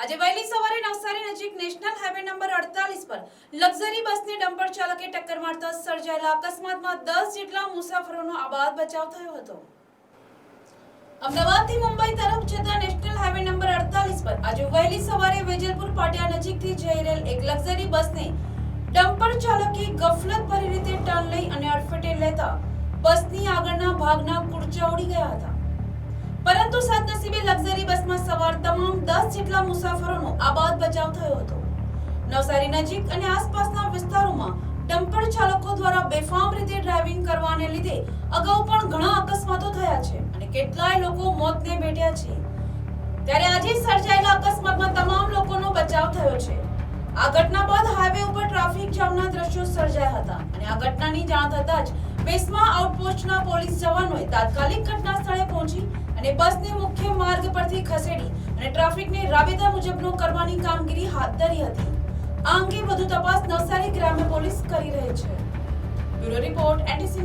આજે વહેલી સવારે નવસારી નજીક નેશનલ હાઈવે નંબર અડતાલીસ પર લક્ઝરી બસને ડમ્પર ચાલકે ટક્કર મારતા સર્જાયેલા અકસ્માતમાં દસ જેટલા મુસાફરોનો આબાદ બચાવ થયો હતો. અમદાવાદથી મુંબઈ તરફ જતા નેશનલ હાઈવે નંબર અડતાલીસ પર આજે વહેલી સવારે વેજલપુર પાટિયા નજીકથી જઈ રહેલ એક લક્ઝરી બસને ડમ્પર ચાલકે ગફલત ભરી રીતે ટર્ન લઈ અને અડફેટે લેતા બસની આગળના ભાગના કુડચા ઉડી ગયા હતા. દસ જેટલા મુસાફરોનો આબાદ બચાવ થયો હતો. નવસારી નજીક અને આસપાસના વિસ્તારોમાં ડમ્પર ચાલકો દ્વારા બેફામ રીતે ડ્રાઇવિંગ કરવાને લીધે અગાઉ પણ ઘણા અકસ્માતો થયા છે અને કેટલાય લોકો મોતને ભેટ્યા છે. ત્યારે આજે સર્જાયેલા અકસ્માતમાં તમામ લોકોનો બચાવ થયો છે. આ ઘટના બાદ હાઈવે ઉપર ટ્રાફિક જામના દ્રશ્યો સર્જાયા હતા અને આ ઘટનાની જાણ થતાં જ બેસમા આઉટપોસ્ટના પોલીસ જવાનોએ તાત્કાલિક ઘટના સ્થળે પહોંચી અને બસને મુખ્ય માર્ગ પરથી ખસેડી અને ટ્રાફિકને રાબેતા મુજબનો કરવાની કામગીરી હાથ ધરી હતી. આ અંગે વધુ તપાસ નવસારી ગ્રામ્ય પોલીસ કરી રહી છે. Bureau report NTC